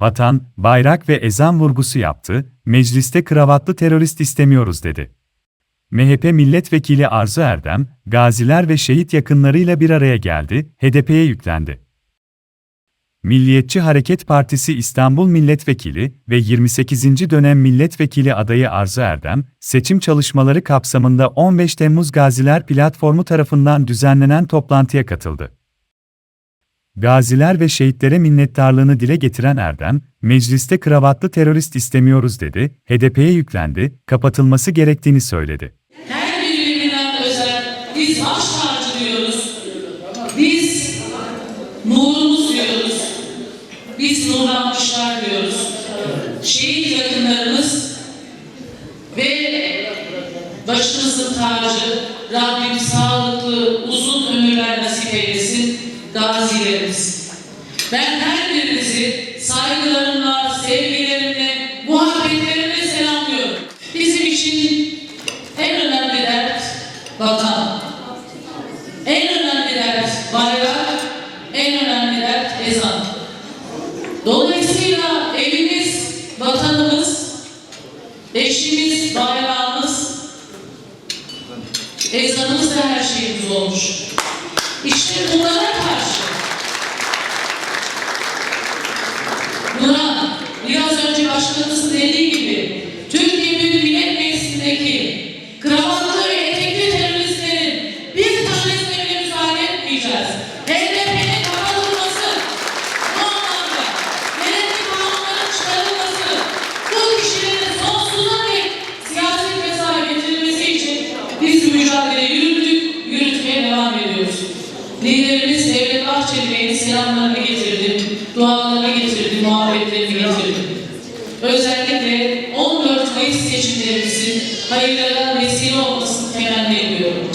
Vatan, bayrak ve ezan vurgusu yaptı, mecliste kravatlı terörist istemiyoruz dedi. MHP milletvekili Arzu Erdem, gaziler ve şehit yakınlarıyla bir araya geldi, HDP'ye yüklendi. Milliyetçi Hareket Partisi İstanbul Milletvekili ve 28. dönem milletvekili adayı Arzu Erdem, seçim çalışmaları kapsamında 15 Temmuz Gaziler Platformu tarafından düzenlenen toplantıya katıldı. Gaziler ve şehitlere minnettarlığını dile getiren Erdem, mecliste kravatlı terörist istemiyoruz dedi, HDP'ye yüklendi, kapatılması gerektiğini söyledi. Her birbirinden özel. Biz baş tacı diyoruz. Biz nurumuz diyoruz. Biz nurlanmışlar diyoruz. Şehit yakınlarımız ve başımızın tacı Rabbim Ben her birinizi saygılarımla, sevgilerimle, muhabbetlerimle selamlıyorum. Bizim için en önemli dert vatan. En önemli dert bayrak, en önemli dert ezan. Dolayısıyla evimiz, vatanımız, eşimiz, bayrağımız, ezanımız da her şeyimiz olmuş. İşte bunlara karşı Devlet Bahçeli Bey'in selamlarını getirdim, dualarını getirdim, muhabbetlerini getirdim. Özellikle 14 Mayıs seçimlerimizin hayırlara vesile olmasını temenni ediyorum.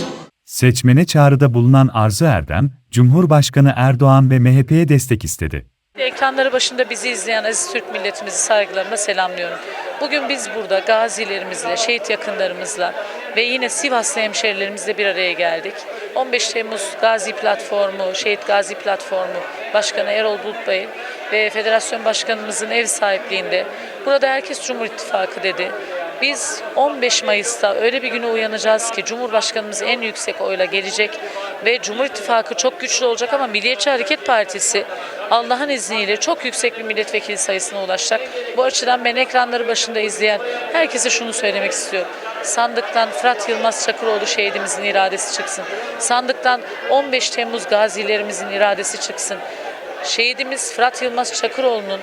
Seçmene çağrıda bulunan Arzu Erdem, Cumhurbaşkanı Erdoğan ve MHP'ye destek istedi. Ekranları başında bizi izleyen aziz Türk milletimizi saygılarımla selamlıyorum. Bugün biz burada gazilerimizle, şehit yakınlarımızla ve yine Sivaslı hemşerilerimizle bir araya geldik. 15 Temmuz Gazi Platformu, Şehit Gazi Platformu Başkanı Erol Bulut Bey ve Federasyon Başkanımızın ev sahipliğinde burada herkes Cumhur İttifakı dedi. Biz 15 Mayıs'ta öyle bir güne uyanacağız ki Cumhurbaşkanımız en yüksek oyla gelecek ve Cumhur İttifakı çok güçlü olacak ama Milliyetçi Hareket Partisi Allah'ın izniyle çok yüksek bir milletvekili sayısına ulaşacak. Bu açıdan ben ekranları başında izleyen herkese şunu söylemek istiyorum. Sandıktan Fırat Yılmaz Çakıroğlu şehidimizin iradesi çıksın. Sandıktan 15 Temmuz gazilerimizin iradesi çıksın. Şehidimiz Fırat Yılmaz Çakıroğlu'nun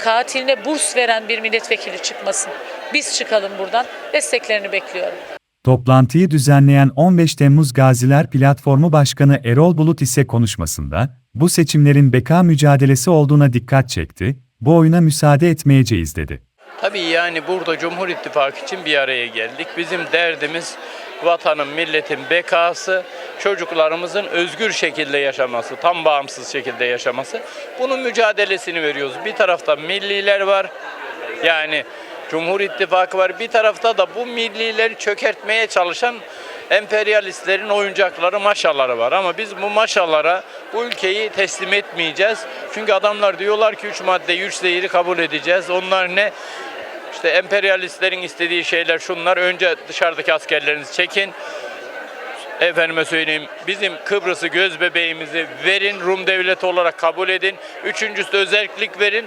katiline burs veren bir milletvekili çıkmasın. Biz çıkalım buradan. Desteklerini bekliyorum. Toplantıyı düzenleyen 15 Temmuz Gaziler Platformu Başkanı Erol Bulut ise konuşmasında, bu seçimlerin beka mücadelesi olduğuna dikkat çekti, bu oyuna müsaade etmeyeceğiz dedi. Tabii yani burada Cumhur İttifakı için bir araya geldik. Bizim derdimiz vatanın, milletin bekası, çocuklarımızın özgür şekilde yaşaması, tam bağımsız şekilde yaşaması. Bunun mücadelesini veriyoruz. Bir tarafta milliler var, yani Cumhur İttifakı var. Bir tarafta da bu millileri çökertmeye çalışan emperyalistlerin oyuncakları, maşaları var. Ama biz bu maşalara bu ülkeyi teslim etmeyeceğiz. Çünkü adamlar diyorlar ki 3 madde 3 zehiri kabul edeceğiz. Onlar ne? İşte emperyalistlerin istediği şeyler şunlar. Önce dışarıdaki askerlerinizi çekin. Efendime söyleyeyim bizim Kıbrıs'ı göz bebeğimizi verin. Rum devleti olarak kabul edin. Üçüncüsü de özellik verin.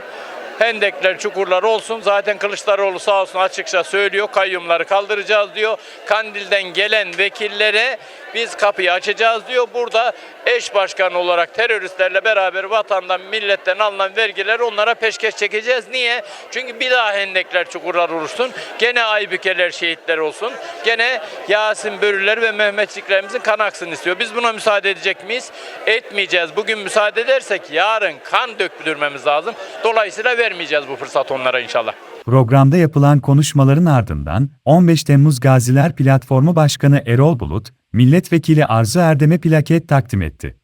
Hendekler, çukurlar olsun. Zaten Kılıçdaroğlu sağ olsun açıkça söylüyor. Kayyumları kaldıracağız diyor. Kandil'den gelen vekillere biz kapıyı açacağız diyor. Burada eş başkan olarak teröristlerle beraber vatandan, milletten alınan vergileri onlara peşkeş çekeceğiz. Niye? Çünkü bir daha hendekler, çukurlar olursun. Gene Aybükeler, şehitler olsun. Gene Yasin Börüler ve Mehmetçiklerimizin kan aksın istiyor. Biz buna müsaade edecek miyiz? Etmeyeceğiz. Bugün müsaade edersek yarın kan döktürmemiz lazım. Dolayısıyla vermeyeceğiz bu fırsat onlara inşallah. Programda yapılan konuşmaların ardından 15 Temmuz Gaziler Platformu Başkanı Erol Bulut, Milletvekili Arzu Erdem'e plaket takdim etti.